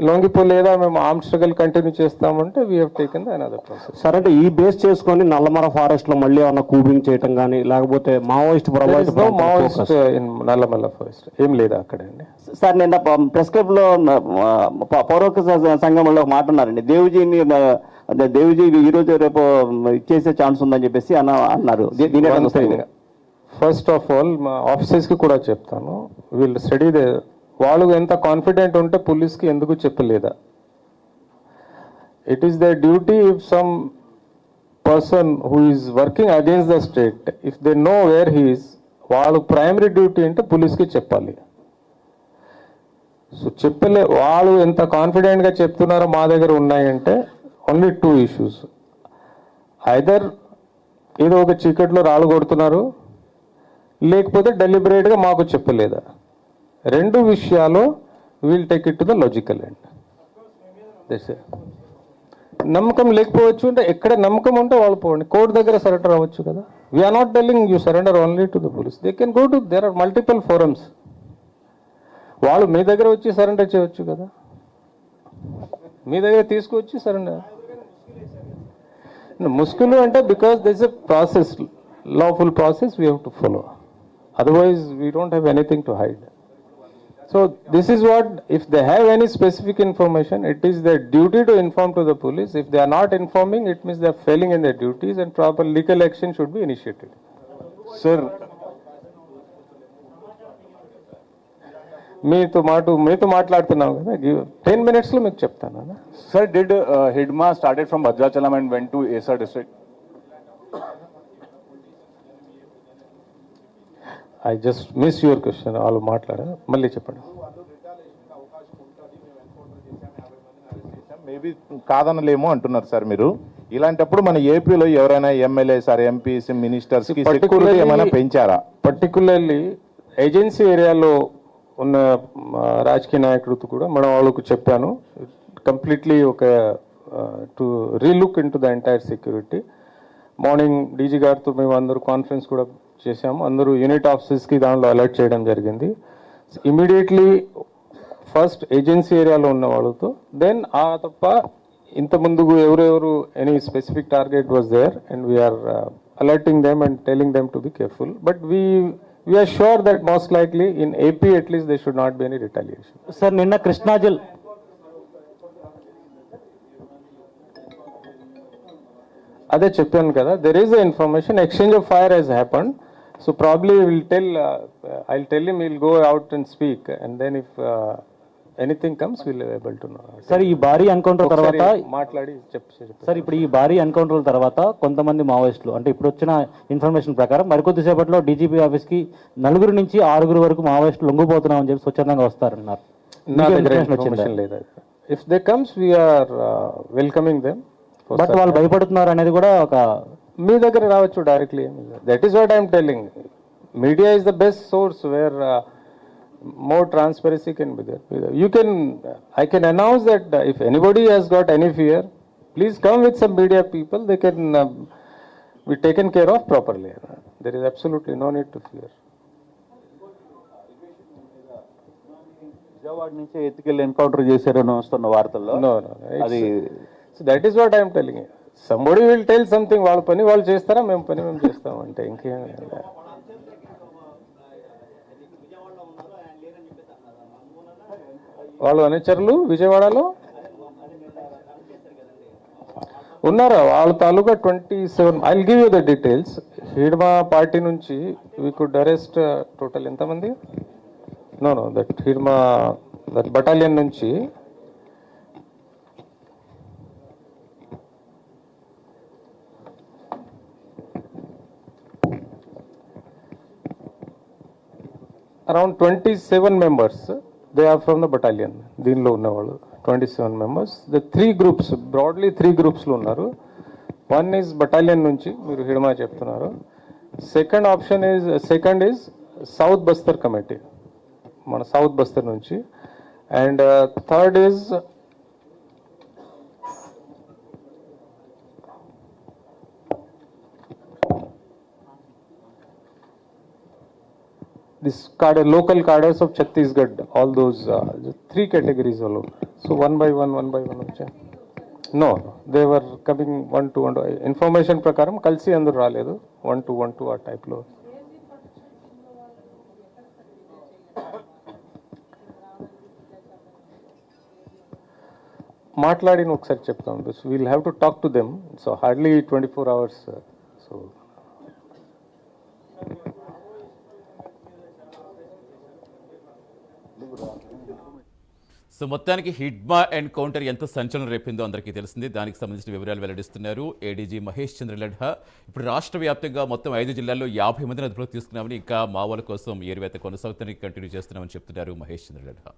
లొంగిపోలేదా మేము arm struggle continue చేస్తామంటే we have taken the another process సరే అంటే ఈ బేస్ చేసుకొని నల్లమర ఫారెస్ట్లో మళ్ళీ ఏమన్నా కూబింగ్ చేయటం కానీ లేకపోతే మావోయిస్ట్ ప్రభావిత మావోయిస్ట్ నల్లమల్ల ఫారెస్ట్ ఏం లేదా అక్కడ సార్ నిన్న ప్రెస్ క్లబ్లో ఆ, ప- పౌరోహిక స- సంఘంలో ఒక మాట అన్నారండి. దేవుజీని దేవుజీ ఈ రోజు రేపు ఇచ్చేసే ఛాన్స్ ఉందని చెప్పేసి అన్న అన్నారు. దీని? ఫస్ట్ ఆఫ్ ఆల్ మా కి కూడా చెప్తాను. వీళ్ళు స్టడీ దే వాళ్ళు ఎంత కాన్ఫిడెంట్ ఉంటే పోలీస్కి ఎందుకు చెప్పలేదా? It is the duty if some person who is working against the state if they know where he's వాళ్ళు ప్రైమరీ డ్యూటీ అంటే పోలీస్కి చెప్పాలి. సో చెప్పలే వాళ్ళు ఎంత కాన్ఫిడెంట్గా చెప్తున్నారో మా దగ్గర ఉన్నాయంటే ఓన్లీ టూ ఇష్యూస్ ఐదర్ ఏదో ఒక చీకట్లో రాళ్ళు కొడుతున్నారు లేకపోతే డెలిబరేట్గా మాకు చెప్పలేదా? రెండు విషయాలు will take it to the logical and నమ్మకం లేకపోవచ్చు అంటే ఎక్కడ నమ్మకం ఉంటే వాళ్ళు పోండి. కోర్టు దగ్గర సరెండర్ అవ్వచ్చు కదా. We're not telling you surrender only to the police they can go to there are multiple forums వాళ్ళు మీ దగ్గర వచ్చి సరెండర్ చేయవచ్చు కదా. మీ దగ్గర తీసుకువచ్చి సరెండర్ ముస్కులు అంటే because this a process lawful process we have to follow otherwise we don't have anything to hide so this is what if they have any specific information it is their duty to inform to the police if they are not informing it means they are failing in their duties and proper legal action should be initiated sir మీతో మాట మీతో మాట్లాడుతున్నాం కదా ten మినిట్స్లో మీకు చెప్తాను అన్న sir did Hidma started from Bhadrachalam and went to ASR district I just miss your question వాళ్ళు మాట్లాడారు మళ్ళీ చెప్పండి. మేబీ కాదనలేము అంటున్నారు సార్ మీరు. ఇలాంటప్పుడు మన ఏపీలో ఎవరైనా ఎమ్మెల్యే సార్ ఎంపీస్ మినిస్టర్స్ ఏమైనా పెంచారా? పర్టికులర్లీ ఏజెన్సీ ఏరియాలో ఉన్న రాజకీయ నాయకుడితో కూడా మనం వాళ్ళకు చెప్పాను. కంప్లీట్లీ ఒక to relook into the entire security morning DG గారితో మేము అందరూ కాన్ఫరెన్స్ కూడా చేశాము. అందరూ యూనిట్ ఆఫీసెస్కి దానిలో అలర్ట్ చేయడం జరిగింది. ఇమీడియట్లీ ఫస్ట్ ఏజెన్సీ ఏరియాలో ఉన్న వాళ్ళతో దెన్ ఆ తప్ప ఇంత ముందు ఎవరెవరు any specific target was there and we're alerting them and telling them to be careful but we we're sure that most likely in AP at least they should not be any retaliation sir నిన్న కృష్ణా జిల్లా అదే చెప్పాను కదా there is information exchange of fire has happen so probably will tell I tell him will go out and speak and then if anything comes will able to no sir ఈ భారీ encounter తర్వాత మాట్లాడి చెప్పు sir ఇప్పుడు ఈ భారీ ఎన్కౌంటర్ల తర్వాత కొంతమంది మావోయిస్టులు అంటే ఇప్పుడు వచ్చిన ఇన్ఫర్మేషన్ ప్రకారం మరికొద్ది సేపట్లో డీజీపీ ఆఫీస్కి నలుగురు నుంచి ఆరుగురు వరకు మావోయిస్టులు లొంగిపోతున్నామని చెప్పి స్వచ్ఛందంగా వస్తారన్నారు. నా దగ్గర? ఇన్ఫర్మేషన్ లేదు. If they comes we're welcoming them but వాళ్ళు భయపడుతున్నారు అనేది కూడా ఒక మీ దగ్గర రావచ్చు directly that is what I'm telling media is the best source where more transparency can be there you can I can announce that if anybody has got any fear please come with some media people they can be taken care of properly there is absolutely no need to fear Vijayawada నుంచి ఎత్తుకెళ్ళి encounter చేశారని వస్తున్న వార్తల్లో No, no, no. అది so that is what I'm telling somebody will tell something వాళ్ళ పని వాళ్ళు చేస్తారా మేము పని మేము చేస్తాం అంటే ఇంకేం వాళ్ళు అనుచరులు విజయవాడలో? ఉన్నారా? వాళ్ళ తాలూకా twenty seven I give you the details Hidma party నుంచి వీ కుడ్ అరెస్ట్ టోటల్ ఎంతమంది? No no that Hidma that battalion నుంచి around twenty seven members they are from the battalion దీనిలో ఉన్నవాళ్ళు twenty seven members the three groups broadly three గ్రూప్స్లో ఉన్నారు. One is battalion నుంచి మీరు హిడమా చెప్తున్నారు. Second option is second is south Bastar committee మన south Bastar నుంచి. And third is this cadre, local cadres of Chhattisgarh, all those uh, the three categories alone. So one by one, one by one. No, they were coming one to one. Information ప్రకారం కలిసి అందరూ రాలేదు one to one to ఆ టైప్లో మాట్లాడిన ఒకసారి చెప్తాం this we'll have to talk to them so hardly twenty four hours so మొత్తానికి హిడ్మా కౌంటర్ ఎంత సంచలనం రేపిందో అందరికీ తెలిసింది. దానికి సంబంధించిన వివరాలు వెల్లడిస్తున్నారు ఏడీజీ మహేష్ చంద్ర లడ్హా ఇప్పుడు రాష్ట్ర వ్యాప్తంగా మొత్తం ఐదు జిల్లాల్లో యాభై మందిని అదుపులోకి తీసుకున్నామని ఇంకా మావోల కోసం ఏరువేత కొనసాగుతానికి కంటిన్యూ చేస్తున్నామని చెప్తున్నారు మహేష్ చంద్ర లడ్హా